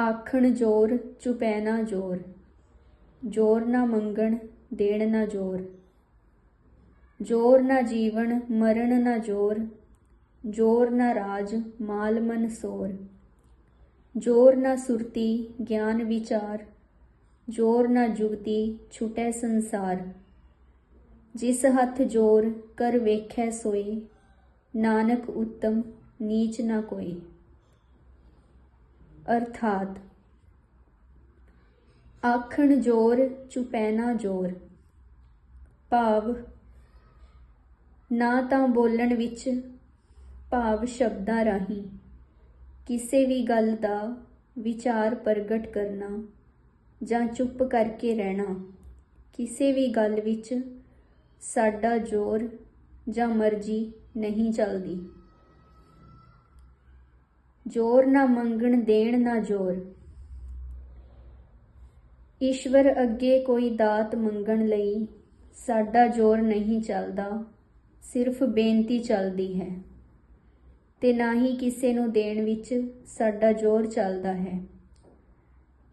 ਆਖਣ ਜੋਰ ਚੁਪੈ ਨਾ ਜੋਰ ਜੋਰ ਨਾ ਮੰਗਣ ਦੇਣ ਨਾ ਜੋਰ ਜੋਰ ਨਾ ਜੀਵਨ ਮਰਨ ਨਾ ਜੋਰ ਜੋਰ ਨਾ ਰਾਜ ਮਾਲ ਮਨ ਸੋਰ, ਜੋਰ ਨਾ ਸੁਰਤੀ ਗਿਆਨ ਵਿਚਾਰ, ਜੋਰ ਨਾ ਜੁਗਤੀ ਛੁਟੈ ਸੰਸਾਰ, ਜਿਸ ਹੱਥ ਜੋਰ ਕਰ ਵੇਖੈ ਸੋਈ ਨਾਨਕ ਉੱਤਮ ਨੀਚ ਨਾ ਕੋਈ। ਅਰਥਾਤ ਆਖਣ ਜੋਰ, ਚੁਪੈਣਾ ਜੋਰ। ਭਾਵ, ਨਾ ਤਾਂ ਬੋਲਣ ਵਿੱਚ, ਭਾਵ ਸ਼ਬਦਾਂ ਰਾਹੀਂ। ਕਿਸੇ ਵੀ ਗੱਲ ਦਾ ਵਿਚਾਰ ਪ੍ਰਗਟ ਕਰਨਾ ਜਾਂ ਚੁੱਪ ਕਰਕੇ ਰਹਿਣਾ, ਕਿਸੇ ਵੀ ਗੱਲ ਵਿੱਚ ਸਾਡਾ ਜ਼ੋਰ ਜਾਂ ਮਰਜ਼ੀ ਨਹੀਂ ਚੱਲਦੀ। ਜ਼ੋਰ ਨਾ ਮੰਗਣ, ਦੇਣ ਨਾ ਜ਼ੋਰ। ਈਸ਼ਵਰ ਅੱਗੇ ਕੋਈ ਦਾਤ ਮੰਗਣ ਲਈ ਸਾਡਾ ਜ਼ੋਰ ਨਹੀਂ ਚੱਲਦਾ, ਸਿਰਫ ਬੇਨਤੀ ਚੱਲਦੀ ਹੈ। ਤੇ ਨਾ ਹੀ ਕਿਸੇ ਨੂੰ ਦੇਣ ਵਿੱਚ ਸਾਡਾ ਜ਼ੋਰ ਚੱਲਦਾ ਹੈ।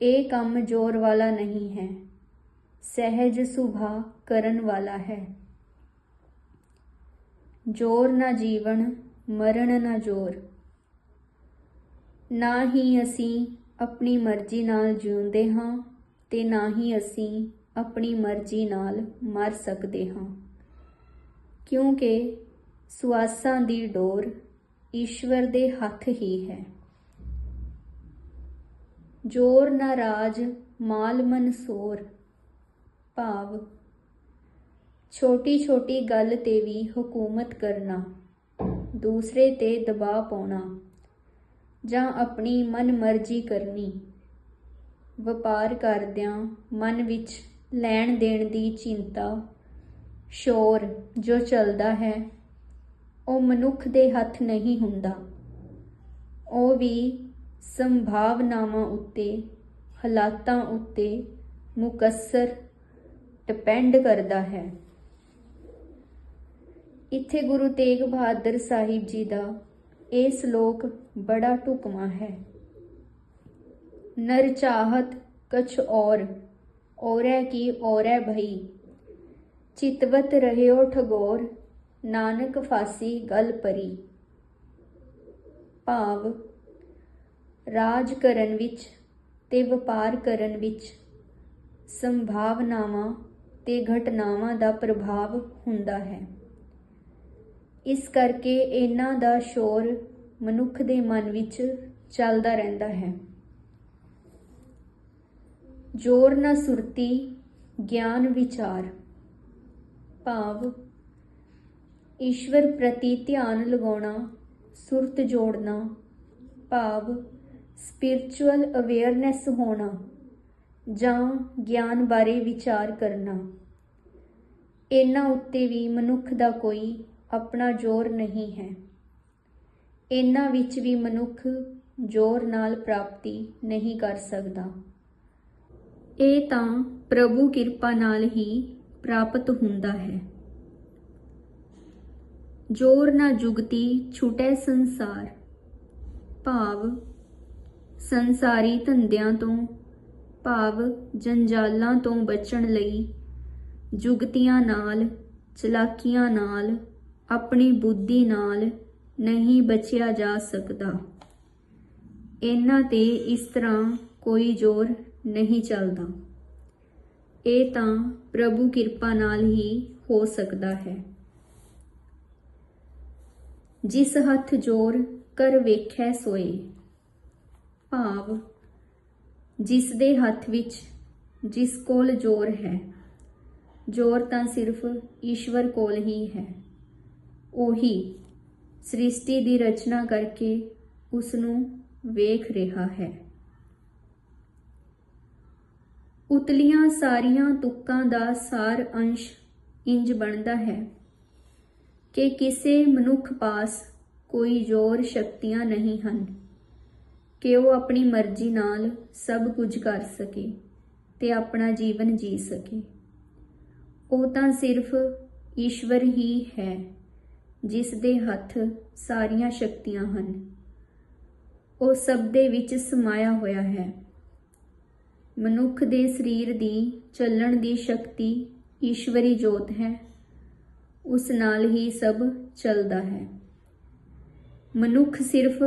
ਇਹ ਕੰਮ ਜ਼ੋਰ ਵਾਲਾ ਨਹੀਂ ਹੈ, ਸਹਿਜ ਸੁਭਾ ਕਰਨ ਵਾਲਾ ਹੈ। ਜੋਰ ਨਾ ਜੀਵਨ, ਮਰਨ ਨਾ ਜੋਰ। ਨਾ ਹੀ ਅਸੀਂ ਆਪਣੀ ਮਰਜ਼ੀ ਨਾਲ ਜਿਉਂਦੇ ਹਾਂ ਤੇ ਨਾ ਹੀ ਅਸੀਂ ਆਪਣੀ ਮਰਜ਼ੀ ਨਾਲ ਮਰ ਸਕਦੇ ਹਾਂ। ਕਿਉਂਕਿ ਸੁਆਸਾਂ ਦੀ ਡੋਰ ਈਸ਼ਵਰ ਦੇ ਹੱਥ ਹੀ ਹੈ। ਜੋਰ ਨਾਰਾਜ਼, ਮਾਲ ਮਨਸੋਰ, ਭਾਵ ਛੋਟੀ ਛੋਟੀ ਗੱਲ ਤੇ ਵੀ ਹਕੂਮਤ ਕਰਨਾ, ਦੂਸਰੇ ਤੇ ਦਬਾਅ ਪਾਉਣਾ। ਜਾਂ ਆਪਣੀ ਮਨ ਮਰਜ਼ੀ ਕਰਨੀ। ਵਪਾਰ ਕਰਦਿਆਂ ਮਨ ਵਿੱਚ ਲੈਣ ਦੇਣ ਦੀ ਚਿੰਤਾ, ਸ਼ੋਰ ਜੋ ਚੱਲਦਾ ਹੈ, ਉਹ ਮਨੁੱਖ ਦੇ ਹੱਥ ਨਹੀਂ ਹੁੰਦਾ। ਉਹ ਵੀ ਸੰਭਾਵਨਾਵਾਂ ਉੱਤੇ, ਹਾਲਾਤਾਂ ਉੱਤੇ ਮੁਕੱਸਰ ਡਿਪੈਂਡ ਕਰਦਾ ਹੈ। ਇੱਥੇ ਗੁਰੂ ਤੇਗ ਬਹਾਦਰ ਸਾਹਿਬ ਜੀ ਦਾ ਇਹ ਸ਼ਲੋਕ ਬੜਾ ਢੁਕਵਾਂ ਹੈ। ਨਰ ਚਾਹਤ ਕਛ ਔਰ, ਔਰੈ ਕੀ ਔਰੈ ਭਈ। ਚਿਤਵਤ ਰਹਿਓ ਠਗੋਰ, ਨਾਨਕ ਫਾਸੀ ਗਲ ਪਰੀ। ਭਾਵ, ਰਾਜ ਕਰਨ ਵਿੱਚ ਤੇ ਵਪਾਰ ਕਰਨ ਵਿੱਚ ਸੰਭਾਵਨਾਵਾਂ ਤੇ ਘਟਨਾਵਾਂ ਦਾ ਪ੍ਰਭਾਵ ਹੁੰਦਾ ਹੈ। ਇਸ ਕਰਕੇ ਇਹਨਾਂ ਦਾ ਸ਼ੋਰ ਮਨੁੱਖ ਦੇ ਮਨ ਵਿੱਚ ਚੱਲਦਾ ਰਹਿੰਦਾ ਹੈ। ਜੋਰ ਨਾ ਸੁਰਤੀ, ਗਿਆਨ ਵਿਚਾਰ। ਭਾਵ, ਈਸ਼ਵਰ ਪ੍ਰਤੀ ਧਿਆਨ ਲਗਾਉਣਾ, ਸੁਰਤ ਜੋੜਨਾ। ਭਾਵ ਸਪਿਰਚੁਅਲ ਅਵੇਅਰਨੈਸ ਹੋਣਾ ਜਾਂ ਗਿਆਨ ਬਾਰੇ ਵਿਚਾਰ ਕਰਨਾ। ਇਹਨਾਂ ਉੱਤੇ ਵੀ ਮਨੁੱਖ ਦਾ ਕੋਈ ਆਪਣਾ ਜ਼ੋਰ ਨਹੀਂ ਹੈ। ਇਹਨਾਂ ਵਿੱਚ ਵੀ ਮਨੁੱਖ ਜ਼ੋਰ ਨਾਲ ਪ੍ਰਾਪਤੀ ਨਹੀਂ ਕਰ ਸਕਦਾ। ਇਹ ਤਾਂ ਪ੍ਰਭੂ ਕਿਰਪਾ ਨਾਲ ਹੀ ਪ੍ਰਾਪਤ ਹੁੰਦਾ ਹੈ। ਜੋਰ ਨਾ ਜੁਗਤੀ ਛੁਟੈ ਸੰਸਾਰ। ਭਾਵ ਸੰਸਾਰੀ ਧੰਦਿਆਂ ਤੋਂ, ਭਾਵ ਜੰਜਾਲਾਂ ਤੋਂ ਬਚਣ ਲਈ ਜੁਗਤੀਆਂ ਨਾਲ, ਚਲਾਕੀਆਂ ਨਾਲ ਆਪਣੀ ਬੁੱਧੀ ਨਾਲ ਨਹੀਂ ਬਚਿਆ ਜਾ ਸਕਦਾ। ਇਹਨਾਂ ਤੇ ਇਸ ਤਰ੍ਹਾਂ ਕੋਈ ਜ਼ੋਰ ਨਹੀਂ ਚੱਲਦਾ। ਇਹ ਤਾਂ ਪ੍ਰਭੂ ਕਿਰਪਾ ਨਾਲ ਹੀ ਹੋ ਸਕਦਾ ਹੈ। ਜਿਸ ਹੱਥ ਜੋਰ ਕਰ ਵੇਖੈ ਸੋਏ, ਭਾਵ ਜਿਸ ਦੇ ਹੱਥ ਵਿੱਚ ਜਿਸ ਕੋਲ ਜ਼ੋਰ ਹੈ, ਜ਼ੋਰ ਤਾਂ ਸਿਰਫ ਈਸ਼ਵਰ ਕੋਲ ਹੀ ਹੈ। ਉਹੀ ਸ੍ਰਿਸ਼ਟੀ ਦੀ ਰਚਨਾ ਕਰਕੇ ਉਸ ਨੂੰ ਵੇਖ ਰਿਹਾ ਹੈ। ਉਤਲੀਆਂ ਸਾਰੀਆਂ ਤੁਕਾਂ ਦਾ ਸਾਰ ਅੰਸ਼ ਇੰਜ ਬਣਦਾ ਹੈ ਕਿ ਕਿਸੇ ਮਨੁੱਖ ਪਾਸ ਕੋਈ ਜ਼ੋਰ ਸ਼ਕਤੀਆਂ ਨਹੀਂ ਹਨ ਕਿ ਉਹ ਆਪਣੀ ਮਰਜ਼ੀ ਨਾਲ ਸਭ ਕੁਝ ਕਰ ਸਕੇ ਤੇ ਆਪਣਾ ਜੀਵਨ ਜੀ ਸਕੇ। ਉਹ ਤਾਂ ਸਿਰਫ ਈਸ਼ਵਰ ਹੀ ਹੈ। ਜਿਸ ਦੇ ਹੱਥ ਸਾਰੀਆਂ ਸ਼ਕਤੀਆਂ ਹਨ। ਉਹ ਸਭ ਦੇ ਵਿੱਚ ਸਮਾਇਆ ਹੋਇਆ ਹੈ। ਮਨੁੱਖ ਦੇ ਸਰੀਰ ਦੀ ਚੱਲਣ ਦੀ ਸ਼ਕਤੀ ਈਸ਼ਵਰੀ ਜੋਤ ਹੈ। ਉਸ ਨਾਲ ਹੀ ਸਭ ਚੱਲਦਾ ਹੈ। ਮਨੁੱਖ ਸਿਰਫ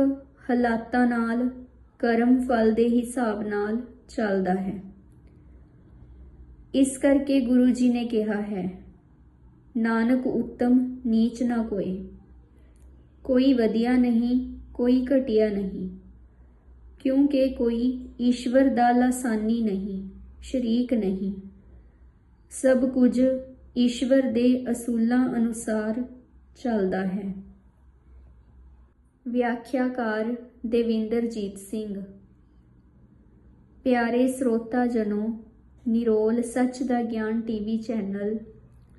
ਹਾਲਾਤਾਂ ਨਾਲ, ਕਰਮ ਫਲ ਦੇ ਹਿਸਾਬ ਨਾਲ ਚੱਲਦਾ ਹੈ। ਇਸ ਕਰਕੇ ਗੁਰੂ ਜੀ ਨੇ ਕਿਹਾ ਹੈ ਨਾਨਕ ਉੱਤਮ ਨੀਚ ਨਾ ਕੋਏ ਕੋਈ ਵਧੀਆ ਨਹੀਂ, ਕੋਈ ਘਟੀਆ ਨਹੀਂ। ਕਿਉਂਕਿ ਕੋਈ ਈਸ਼ਵਰ ਦਾ ਲਾਸਾਨੀ ਨਹੀਂ, ਸ਼ਰੀਕ ਨਹੀਂ। ਸਭ ਕੁਝ ਈਸ਼ਵਰ ਦੇ ਅਸੂਲਾਂ ਅਨੁਸਾਰ ਚੱਲਦਾ ਹੈ। ਵਿਆਖਿਆਕਾਰ ਦੇਵਿੰਦਰਜੀਤ ਸਿੰਘ। ਪਿਆਰੇ ਸਰੋਤਾ ਜਨੋ, ਨਿਰੋਲ ਸੱਚ ਦਾ ਗਿਆਨ ਟੀਵੀ ਚੈਨਲ